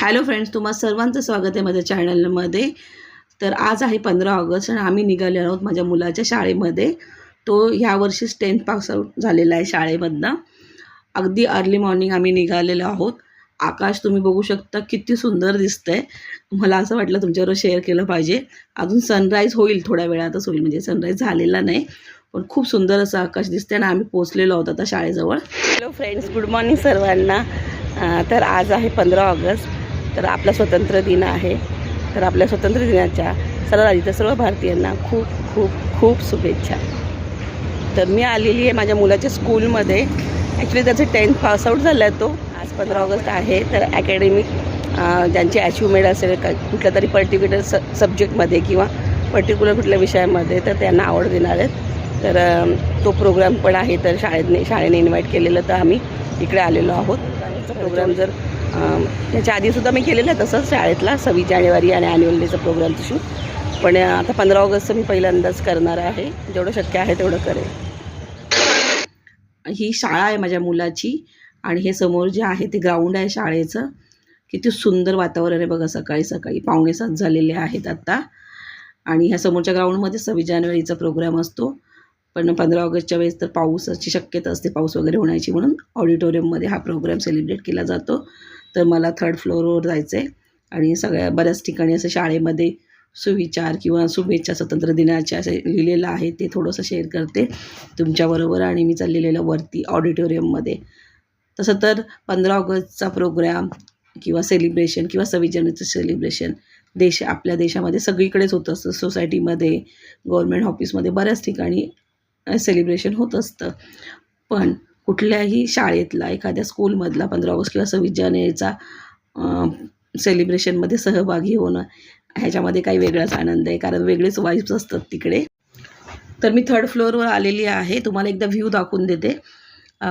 Hello friends तुम्हा सर्वांचं स्वागत आहे माझ्या चॅनलमध्ये तर आज आहे पंधरा ऑगस्ट आणि आम्ही निघाले आहोत माझ्या मुलाच्या शाळेमध्ये. तो ह्या वर्षीच टेन्थ पास आउट झालेला आहे शाळेमधनं. अगदी अर्ली मॉर्निंग आम्ही निघालेलो आहोत. आकाश तुम्ही बघू शकता किती सुंदर दिसतंय. मला असं वाटलं तुमच्याबरोबर शेअर केलं पाहिजे. अजून सनराईज होईल थोड्या वेळातच होईल म्हणजे सनराईज झालेला नाही. पण खूप सुंदर असं आकाश दिसतंय आणि आम्ही पोचलेलो आहोत आता शाळेजवळ. हॅलो फ्रेंड्स गुड मॉर्निंग सर्वांना. तर आज आहे पंधरा ऑगस्ट तर आपला स्वतंत्र दिन आहे. तर आपल्या स्वतंत्र दिनाच्या सर्व राज्याच्या सर्व भारतीयांना खूप खूप खूप शुभेच्छा. तर मी आलेली आहे माझ्या मुलाच्या स्कूलमध्ये. ॲक्च्युली त्याचं टेन्थ पासआउट झाला आहे तो. आज पंधरा ऑगस्ट आहे तर अकॅडमिक ज्यांची अचिव्हमेंट असेल कुठल्या तरी पर्टिक्युलर स सब्जेक्टमध्ये किंवा पर्टिक्युलर कुठल्या विषयामध्ये तर त्यांना आवड देणार आहेत. तर तो प्रोग्राम पण आहे तर शाळेने शाळेने इन्व्हाइट केलेलं तर आम्ही इकडे आलेलो आहोत. प्रोग्राम जर त्याच्या आधीसुद्धा मी केलेलं आहे तसंच शाळेतला सव्वीस जानेवारी आणि ॲन्युअल डेचा प्रोग्रामचं शूट पण आता पंधरा ऑगस्टचं मी पहिल्यांदाच करणार आहे. जेवढं शक्य आहे तेवढं करेल ही शाळा आहे माझ्या मुलाची आणि हे समोर जे आहे ते ग्राउंड आहे शाळेचं. किती सुंदर वातावरण आहे बघा सकाळी सकाळी. पावणे सात झालेले आहेत आत्ता आणि ह्या समोरच्या ग्राउंडमध्ये सव्वीस जानेवारीचा प्रोग्राम असतो. पण पंधरा ऑगस्टच्या वेळेस तर पाऊसाची शक्यता असते पाऊस वगैरे होण्याची म्हणून ऑडिटोरियममध्ये हा प्रोग्राम सेलिब्रेट केला जातो. तर मला थर्ड फ्लोअरवर जायचं आहे आणि सगळ्या बऱ्याच ठिकाणी असं शाळेमध्ये सुविचार किंवा शुभेच्छा स्वतंत्र दिनाच्या असे लिहिलेलं आहे ते थोडंसं शेअर करते तुमच्याबरोबर आणि मी चाललेलं वरती ऑडिटोरियममध्ये. तसं तर पंधरा ऑगस्टचा प्रोग्राम किंवा सेलिब्रेशन किंवा सव्वीस जानेवारीचं सेलिब्रेशन देश आपल्या देशामध्ये सगळीकडेच होत असतं. सोसायटीमध्ये गव्हर्मेंट ऑफिसमध्ये बऱ्याच ठिकाणी सेलिब्रेशन होत असतं. पण कुठल्याही शाळेतला एखाद्या स्कूलमधला पंधरा ऑगस्ट किंवा सव्वीस जानेवारीचा सेलिब्रेशनमध्ये सहभागी होणं ह्याच्यामध्ये काही वेगळाच आनंद आहे. कारण वेगळेच वाईब्स असतात तिकडे. तर मी थर्ड फ्लोअरवर आलेली आहे. तुम्हाला एकदा व्ह्यू दाखवून देते.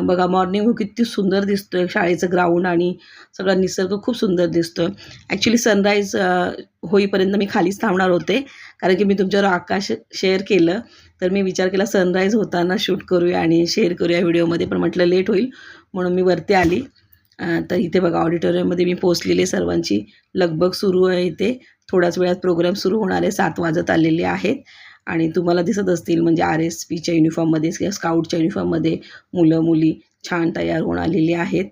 बघा मॉर्निंग व्ह्यू किती सुंदर दिसतोय. शाळेचं ग्राउंड आणि सगळा निसर्ग खूप सुंदर दिसतोय. ॲक्च्युली सनराईज होईपर्यंत मी खालीच थांबणार होते. कारण की मी तुमच्यावर आकाश शेअर केलं तर मी विचार केला सनराईज होताना शूट करूया आणि शेअर करूया व्हिडिओमध्ये पण म्हटलं लेट होईल म्हणून मी वरती आली. तर इथे बघा ऑडिटोरियममध्ये मी पोचलेले सर्वांची. लगबग सुरू आहे इथे. थोड्याच वेळात प्रोग्राम सुरू होणार आहे. सात वाजत आलेले आहेत. आणि तुम्हाला दिसत असतील म्हणजे आर एस पीच्या युनिफॉर्ममध्ये किंवा स्काउटच्या युनिफॉर्ममध्ये मुलं मुली छान तयार होऊन आलेली आहेत.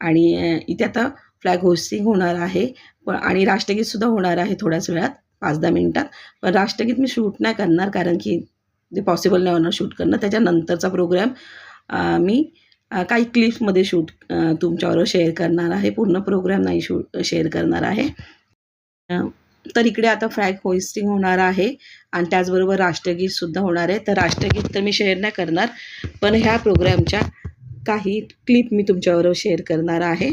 आणि इथे आता फ्लॅग होस्टिंग होणार आहे. पण आणि राष्ट्रगीतसुद्धा होणार आहे थोड्याच वेळात. पाच दहा मिनटात पण राष्ट्रगीत मी शूट नाही करणार कारण की ते पॉसिबल नाही होणार शूट करणं. त्याच्यानंतरचा प्रोग्राम मी काही क्लिप्समध्ये शूट तुमच्याबरोबर शेअर करणार आहे. पूर्ण प्रोग्राम नाही शूट शेअर करणार आहे. तर इकडे आता फ्रॅग होइस्टिंग होणार आहे आणि त्याचबरोबर राष्ट्रगीतसुद्धा होणार आहे. तर राष्ट्रगीत तर मी शेअर नाही करणार पण ह्या प्रोग्रामच्या काही क्लिप मी तुमच्याबरोबर शेअर करणार आहे.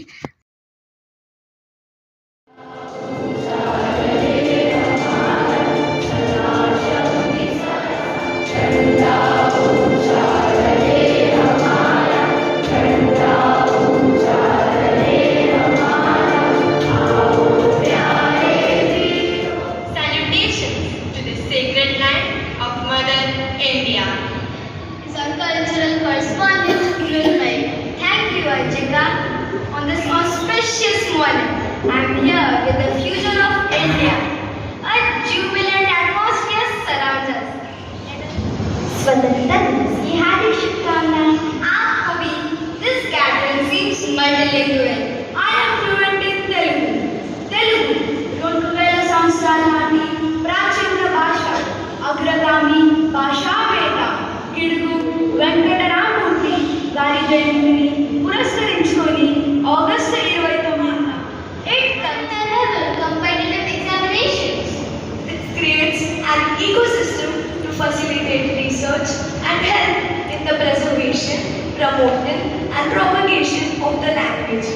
promotion and propagation of the language.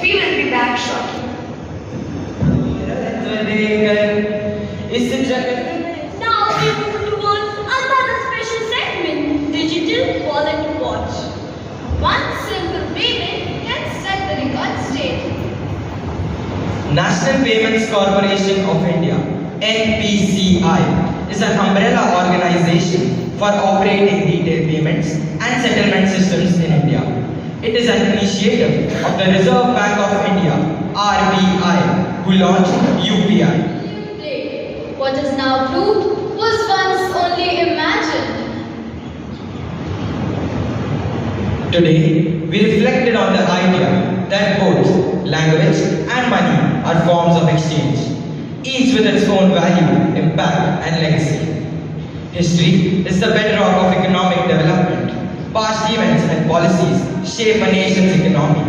We will be back shortly. Now we move towards another special segment, Digital Wallet Watch. One simple payment can set the record straight. National Payments Corporation of India, NPCI, is an umbrella organization for operating retail payments and settlement it is an initiative of the Reserve Bank of India RBI who launched UPI. What is now proved was once only imagined. Today, we reflected on the idea that both language and money are forms of exchange, each with its own value, impact, and legacy. History is the bedrock of economic development. Past events and policies shape a nation's economy.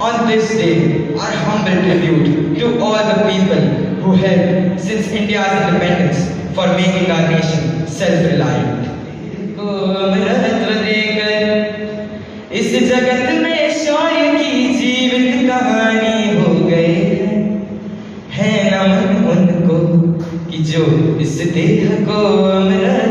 On this day, our humble tribute to all the people who helped since India's independence for making our nation self-reliant. इस जगत में शौर्य की जीवित कहानी हो गए है नमन उनको कि जो इस देह को अमरत्व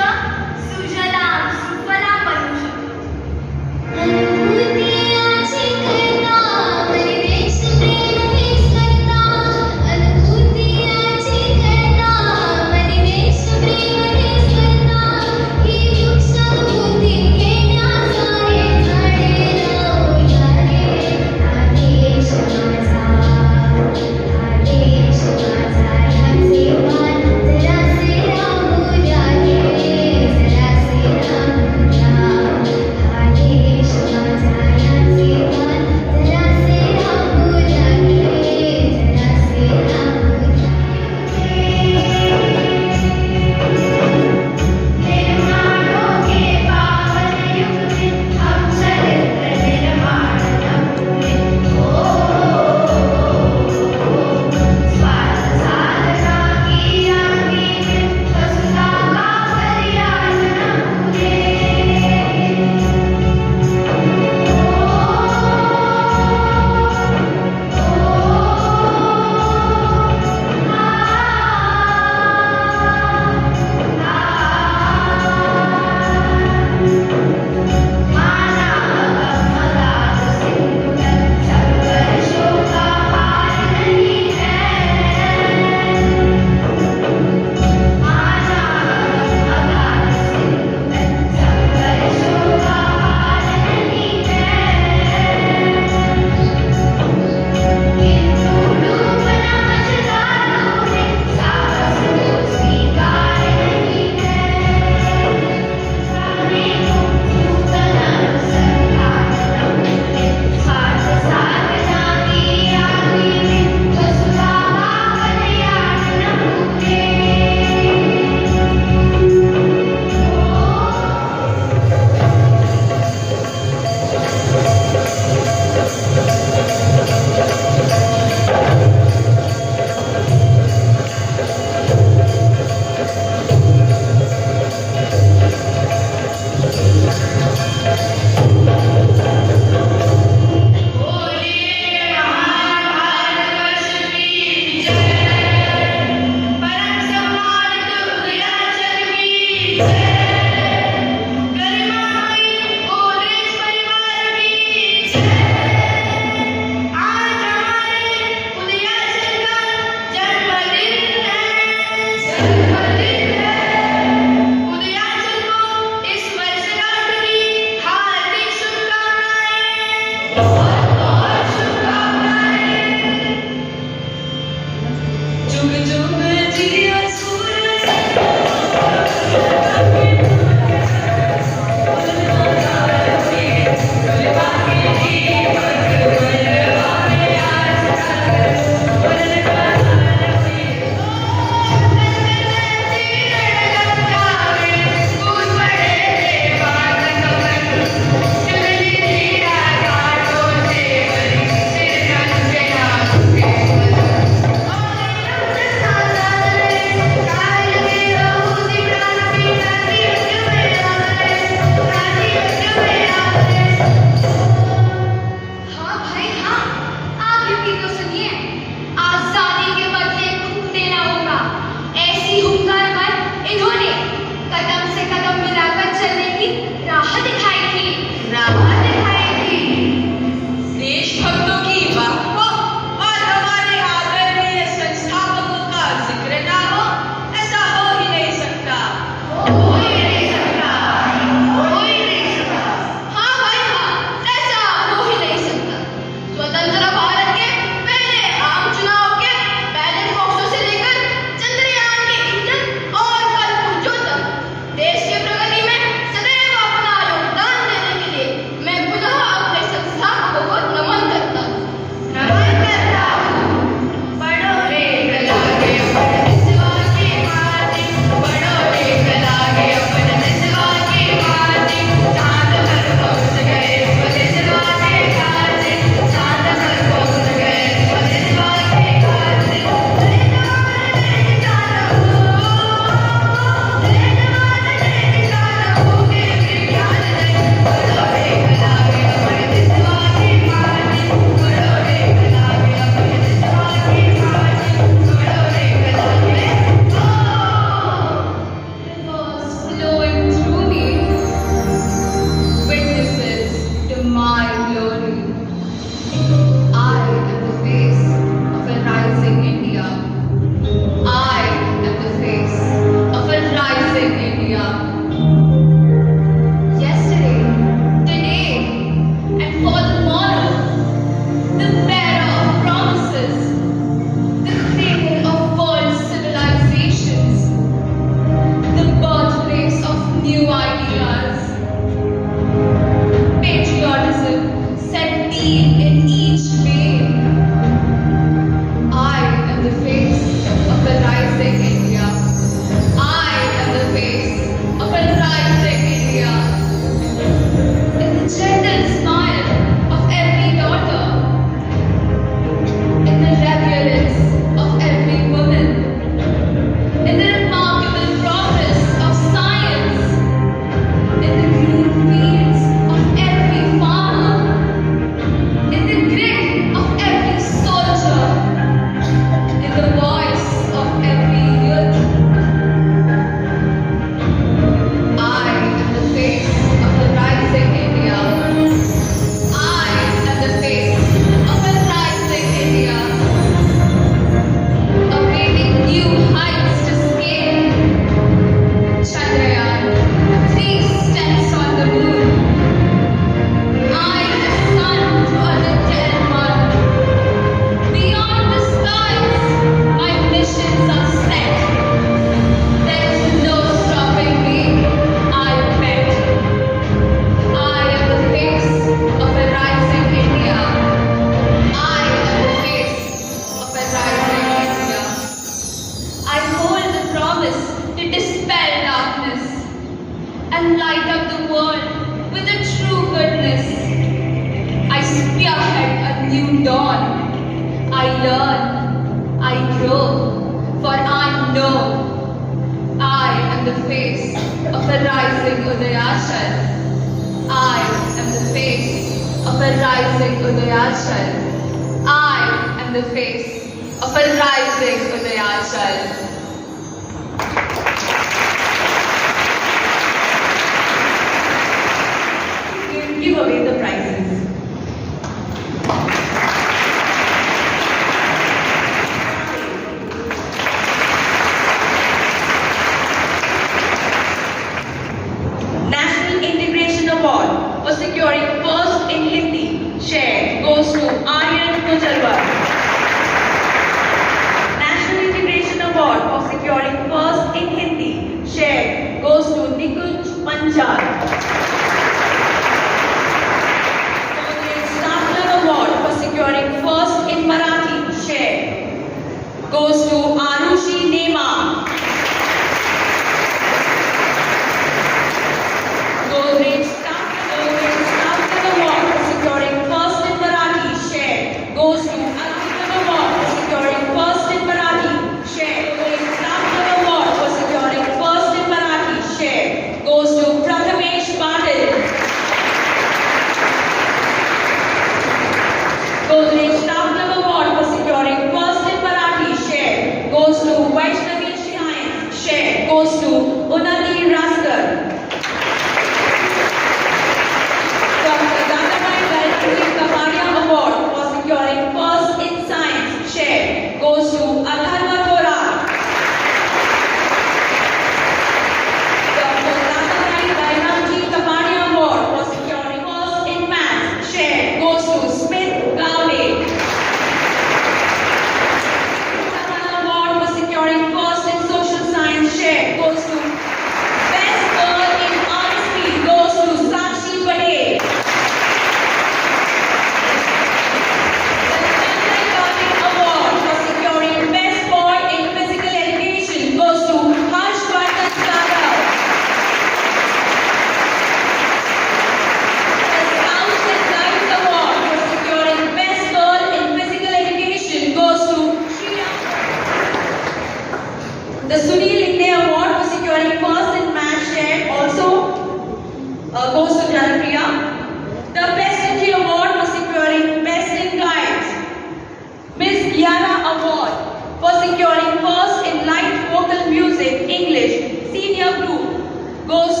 Vos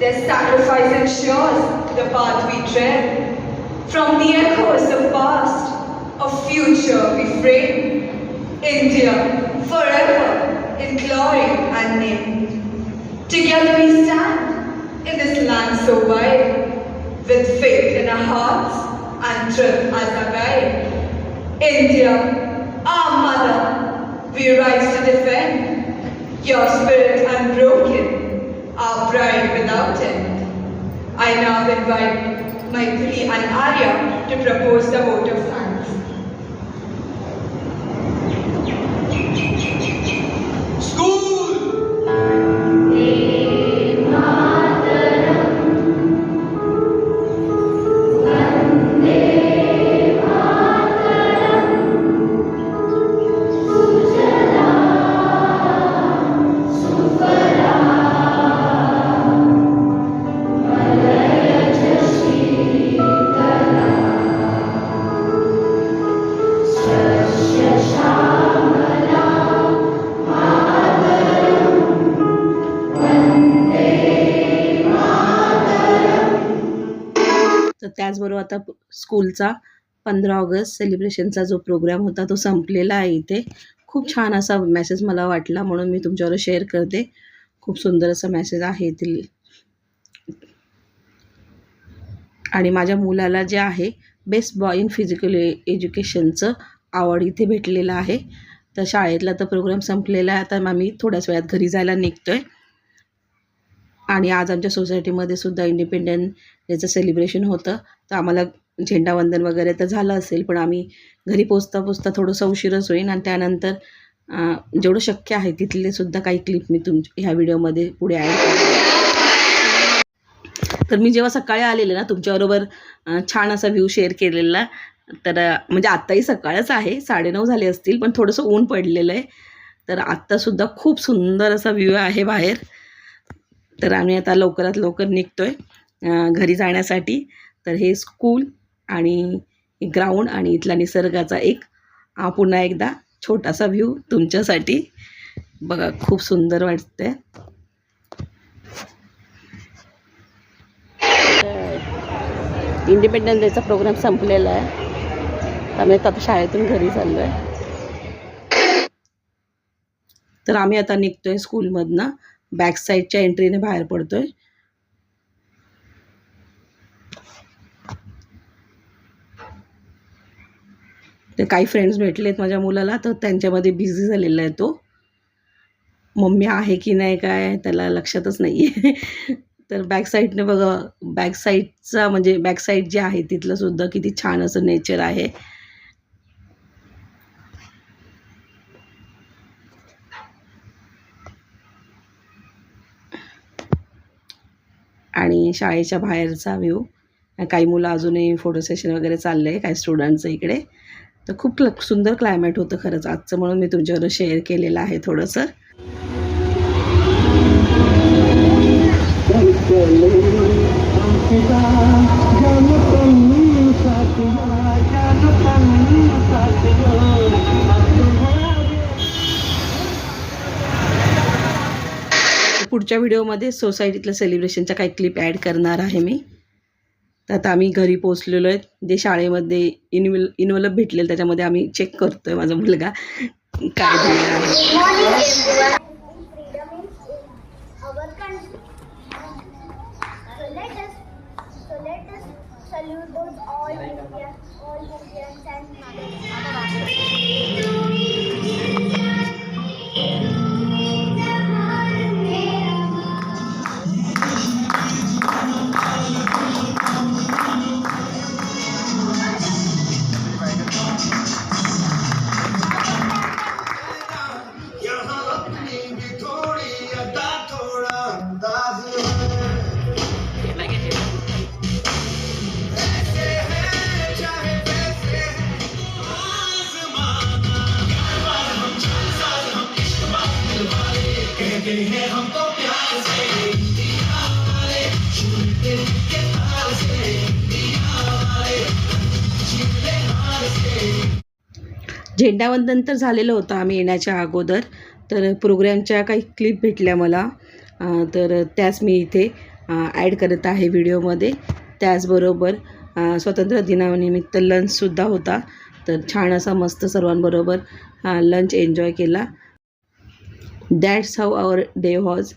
Their sacrifice ensures the path we tread. From the echoes of past, a future we frame. India, forever in glory and name. Together we stand in this land so wide, with faith in our hearts and truth as our guide. India, our mother, we rise to defend your spirit unbroken, our pride without end. I now invite Maithili and Arya to propose the vote of thanks. स्कूलचा पंधरा August सेलिब्रेशनचा जो programme होता तो संपलेला आहे इथे. खूप छान असा मेसेज मला वाटला म्हणून मी तुमच्यावर शेअर करते. खूप सुंदर असा मेसेज आहे येथील आणि माझ्या मुलाला जे आहे बेस्ट बॉय इन फिजिकल एज्युकेशनचं आवड इथे भेटलेलं आहे. तर शाळेतला तर प्रोग्राम संपलेला आहे. आता आम्ही थोड्याच वेळात घरी जायला निघतो आहे आणि आज आमच्या सोसायटीमध्ये सुद्धा इंडिपेंडंट डेचं सेलिब्रेशन होतं. तर आम्हाला झेंडावंदन वगैरे तर झालं असेल पण आम्ही घरी पोचता पोचता थोडंसं उशीरच होईल आणि त्यानंतर जेवढं शक्य आहे तिथले सुद्धा काही क्लिप मी तुम ह्या व्हिडिओमध्ये पुढे ॲड तर मी जेव्हा सकाळी आलेले ना तुमच्याबरोबर छान असा व्ह्यू शेअर केलेला. तर म्हणजे आत्ताही सकाळच आहे साडेनऊ झाले असतील पण थोडंसं ऊन पडलेलं आहे. तर आत्तासुद्धा खूप सुंदर असा व्ह्यू आहे बाहेर. तर आम्ही आता लवकरात लवकर निघतो आहे घरी जाण्यासाठी. तर हे स्कूल आणि ग्राउंड आणि इथला निसर्गाचा एक पुन्हा एकदा छोटासा व्ह्यू तुमच्यासाठी. बघा खूप सुंदर वाटतंय. इंडिपेंडन्स डेचा प्रोग्राम संपलेला आहे. आम्ही आता शाळेतून घरी चाललो आहे तर आम्ही आता निघतोय स्कूलमधनं बॅक साईडच्या एंट्रीने बाहेर पडतोय. काही फ्रेंड्स भेटलेत माझ्या मुलाला तर त्यांच्यामध्ये बिझी झालेला आहे तो. मम्मी आहे की नाही काय त्याला लक्षातच नाही आहे तर बॅक साईडने बघा बॅक साईडचा म्हणजे बॅक साईड जे आहे तिथलं सुद्धा किती छान असं नेचर आहे. आणि शाळेच्या बाहेरचा व्ह्यू काही मुलं अजूनही फोटो सेशन वगैरे चाललं आहे काही स्टुडंटचं इकडे. तर खूप क्ल- सुंदर क्लायमेट होतं खरंच आजचं म्हणून मी तुमच्यावर शेअर केलेलं आहे थोडंसं. पुढच्या व्हिडिओमध्ये सोसायटीतल्या सेलिब्रेशनच्या काही क्लिप ॲड करणार आहे मी. तर आता आम्ही घरी पोचलेलो आहेत जे शाळेमध्ये इन्व्हल इन्व्हलप भेटलेलं त्याच्यामध्ये आम्ही चेक करतोय माझा मुलगा. काय Salute those. झेंडावंदन तर झालेलं होतं आम्ही येण्याच्या अगोदर. तर प्रोग्रॅमच्या काही क्लिप भेटल्या मला. तर त्याच मी इथे ॲड करत आहे व्हिडिओमध्ये. त्याचबरोबर स्वातंत्र्य दिनानिमित्त लंचसुद्धा होता. तर छान असा मस्त सर्वांबरोबर लंच एन्जॉय केला. That's how our day was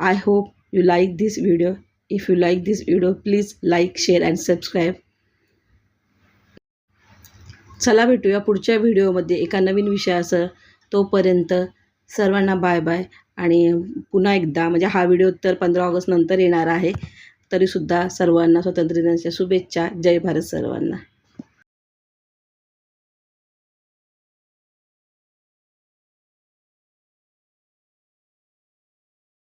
I hope you like this video if you like this video please like share and subscribe चला भेटूया पुढच्या व्हिडिओमध्ये एका नवीन विषयासह. तोपर्यंत सर्वांना बाय बाय. आणि पुन्हा एकदा म्हणजे हा व्हिडिओ तर पंधरा ऑगस्ट नंतर येणार आहे तरीसुद्धा सर्वांना स्वातंत्र्य दिनाच्या शुभेच्छा. जय भारत सर्वांना.